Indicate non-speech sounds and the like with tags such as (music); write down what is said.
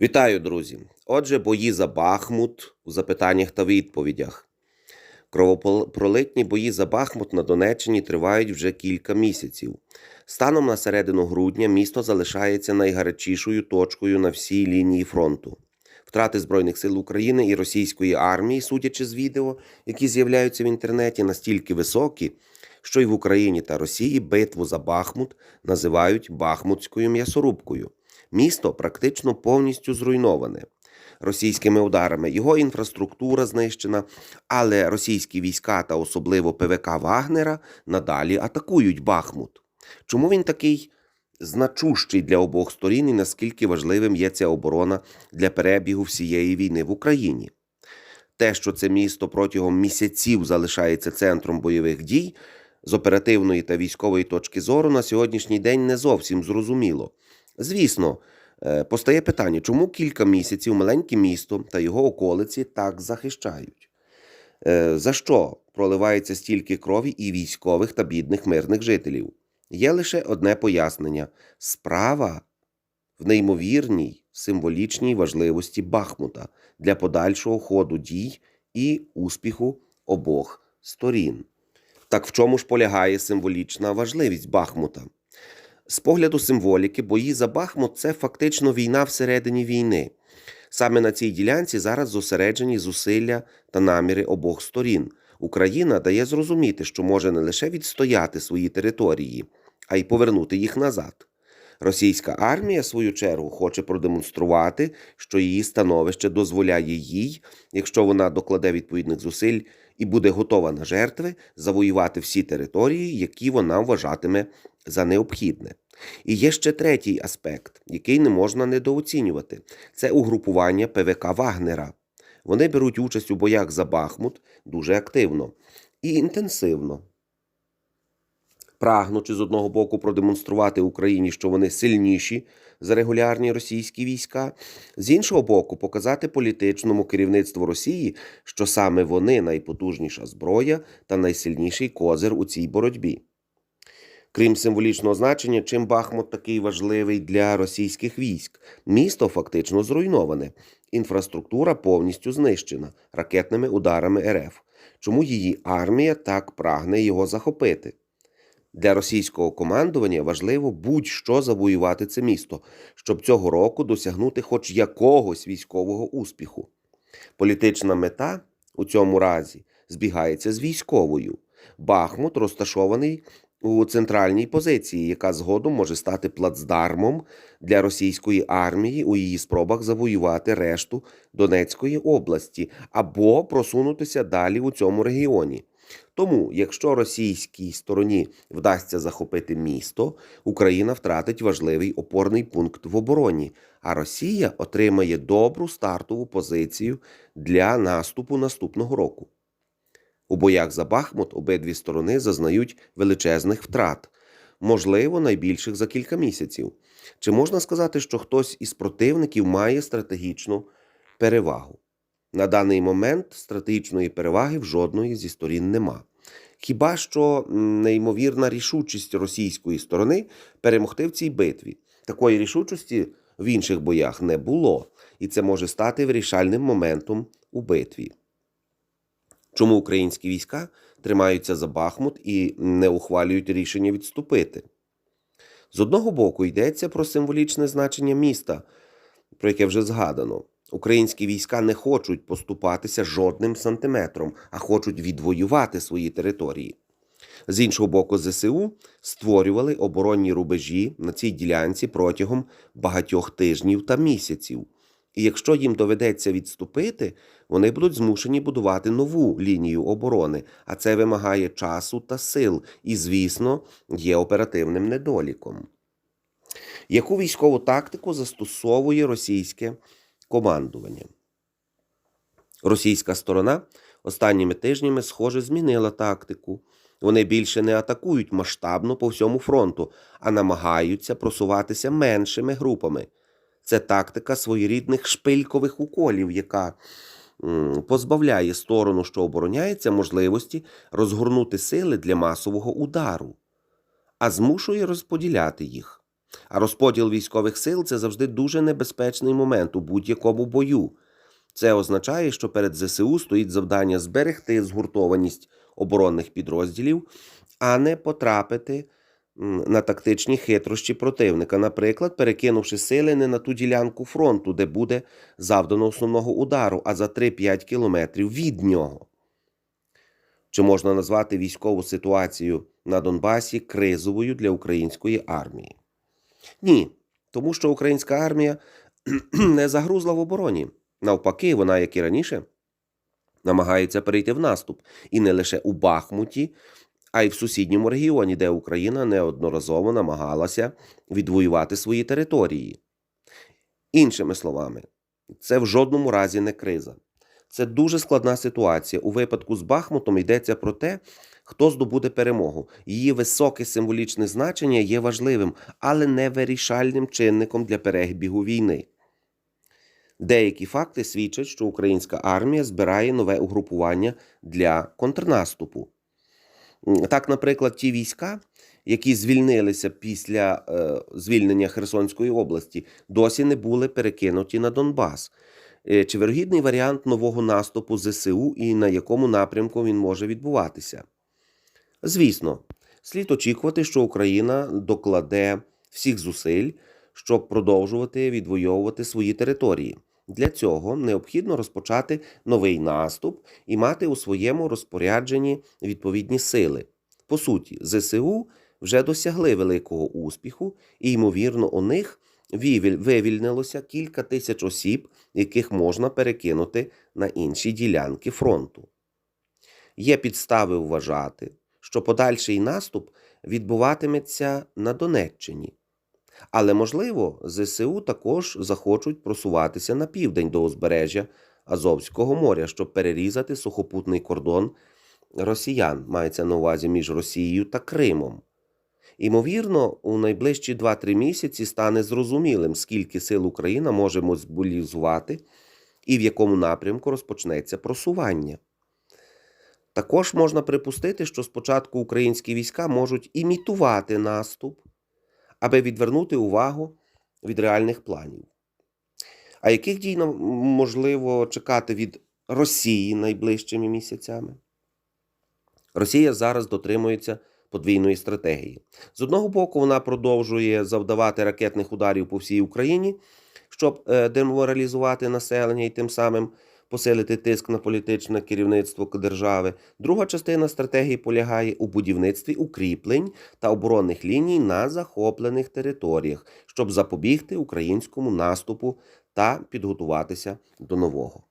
Вітаю, друзі! Отже, бої за Бахмут у запитаннях та відповідях. Кровопролитні бої за Бахмут на Донеччині тривають вже кілька місяців. Станом на середину грудня місто залишається найгарячішою точкою на всій лінії фронту. Втрати Збройних сил України і російської армії, судячи з відео, які з'являються в інтернеті, настільки високі, що й в Україні та Росії битву за Бахмут називають Бахмутською м'ясорубкою. Місто практично повністю зруйноване російськими ударами. Його інфраструктура знищена, але російські війська та особливо ПВК Вагнера надалі атакують Бахмут. Чому він такий значущий для обох сторін і наскільки важливим є ця оборона для перебігу всієї війни в Україні? Те, що це місто протягом місяців залишається центром бойових дій, з оперативної та військової точки зору на сьогоднішній день не зовсім зрозуміло. Звісно, е, постає питання, чому кілька місяців маленьке місто та його околиці так захищають? Е, За що проливається стільки крові і військових та бідних мирних жителів? Є лише одне пояснення: справа в неймовірній символічній важливості Бахмута для подальшого ходу дій і успіху обох сторін. Так в чому ж полягає символічна важливість Бахмута? З погляду символіки, бої за Бахмут це фактично війна всередині війни. Саме на цій ділянці зараз зосереджені зусилля та наміри обох сторін. Україна дає зрозуміти, що може не лише відстояти свої території, а й повернути їх назад. Російська армія, в свою чергу, хоче продемонструвати, що її становище дозволяє їй, якщо вона докладе відповідних зусиль і буде готова на жертви, завоювати всі території, які вона вважатиме за необхідне. І є ще третій аспект, який не можна недооцінювати: це угрупування ПВК Вагнера. Вони беруть участь у боях за Бахмут дуже активно і інтенсивно. Прагнучи з одного боку продемонструвати Україні, що вони сильніші за регулярні російські війська, з іншого боку, показати політичному керівництву Росії, що саме вони найпотужніша зброя та найсильніший козир у цій боротьбі. Крім символічного значення, чим Бахмут такий важливий для російських військ, місто фактично зруйноване, інфраструктура повністю знищена ракетними ударами РФ. Чому її армія так прагне його захопити? Для російського командування важливо будь-що завоювати це місто, щоб цього року досягнути хоч якогось військового успіху. Політична мета у цьому разі збігається з військовою. Бахмут розташований у центральній позиції, яка згодом може стати плацдармом для російської армії у її спробах завоювати решту Донецької області або просунутися далі у цьому регіоні. Тому, якщо російській стороні вдасться захопити місто, Україна втратить важливий опорний пункт в обороні, а Росія отримає добру стартову позицію для наступу наступного року. У боях за Бахмут обидві сторони зазнають величезних втрат, можливо, найбільших за кілька місяців. Чи можна сказати, що хтось із противників має стратегічну перевагу? На даний момент стратегічної переваги в жодної зі сторін нема. Хіба що неймовірна рішучість російської сторони перемогти в цій битві. Такої рішучості в інших боях не було, і це може стати вирішальним моментом у битві. Чому українські війська тримаються за Бахмут і не ухвалюють рішення відступити? З одного боку, йдеться про символічне значення міста, про яке вже згадано. Українські війська не хочуть поступатися жодним сантиметром, а хочуть відвоювати свої території. З іншого боку, ЗСУ створювали оборонні рубежі на цій ділянці протягом багатьох тижнів та місяців. І якщо їм доведеться відступити, вони будуть змушені будувати нову лінію оборони, а це вимагає часу та сил, і, звісно, є оперативним недоліком. Яку військову тактику застосовує російське командування? Російська сторона останніми тижнями, схоже, змінила тактику. Вони більше не атакують масштабно по всьому фронту, а намагаються просуватися меншими групами. Це тактика своєрідних шпилькових уколів, яка позбавляє сторону, що обороняється, можливості розгорнути сили для масового удару, а змушує розподіляти їх. А розподіл військових сил це завжди дуже небезпечний момент у будь-якому бою. Це означає, що перед ЗСУ стоїть завдання зберегти згуртованість оборонних підрозділів, а не потрапити на тактичні хитрощі противника, наприклад, перекинувши сили не на ту ділянку фронту, де буде завдано основного удару, а за 3-5 кілометрів від нього. Чи можна назвати військову ситуацію на Донбасі кризовою для української армії? Ні, тому що українська армія (clears throat) не загрузла в обороні. Навпаки, вона, як і раніше, намагається перейти в наступ. І не лише у Бахмуті, а й в сусідньому регіоні, де Україна неодноразово намагалася відвоювати свої території. Іншими словами, це в жодному разі не криза. Це дуже складна ситуація. У випадку з Бахмутом йдеться про те, хто здобуде перемогу. Її високе символічне значення є важливим, але не вирішальним чинником для перебігу війни. Деякі факти свідчать, що українська армія збирає нове угрупування для контрнаступу. Так, наприклад, ті війська, які звільнилися після е, звільнення Херсонської області, досі не були перекинуті на Донбас. Е, Чи вирогідний варіант нового наступу ЗСУ і на якому напрямку він може відбуватися? Звісно, слід очікувати, що Україна докладе всіх зусиль, щоб продовжувати відвоювати свої території. Для цього необхідно розпочати новий наступ і мати у своєму розпорядженні відповідні сили. По суті, ЗСУ вже досягли великого успіху, і, ймовірно, у них вивільнилося кілька тисяч осіб, яких можна перекинути на інші ділянки фронту. Є підстави вважати, що подальший наступ відбуватиметься на Донеччині. Але, можливо, ЗСУ також захочуть просуватися на південь до узбережжя Азовського моря, щоб перерізати сухопутний кордон росіян, мається на увазі між Росією та Кримом. Імовірно, у найближчі 2-3 місяці стане зрозумілим, скільки сил Україна може мобілізувати і в якому напрямку розпочнеться просування. Також можна припустити, що спочатку українські війська можуть імітувати наступ, аби відвернути увагу від реальних планів. А яких дій можливо чекати від Росії найближчими місяцями? Росія зараз дотримується подвійної стратегії. З одного боку, вона продовжує завдавати ракетних ударів по всій Україні, щоб е, деморалізувати населення і тим самим посилити тиск на політичне керівництво держави. Друга частина стратегії полягає у будівництві укріплень та оборонних ліній на захоплених територіях, щоб запобігти українському наступу та підготуватися до нового.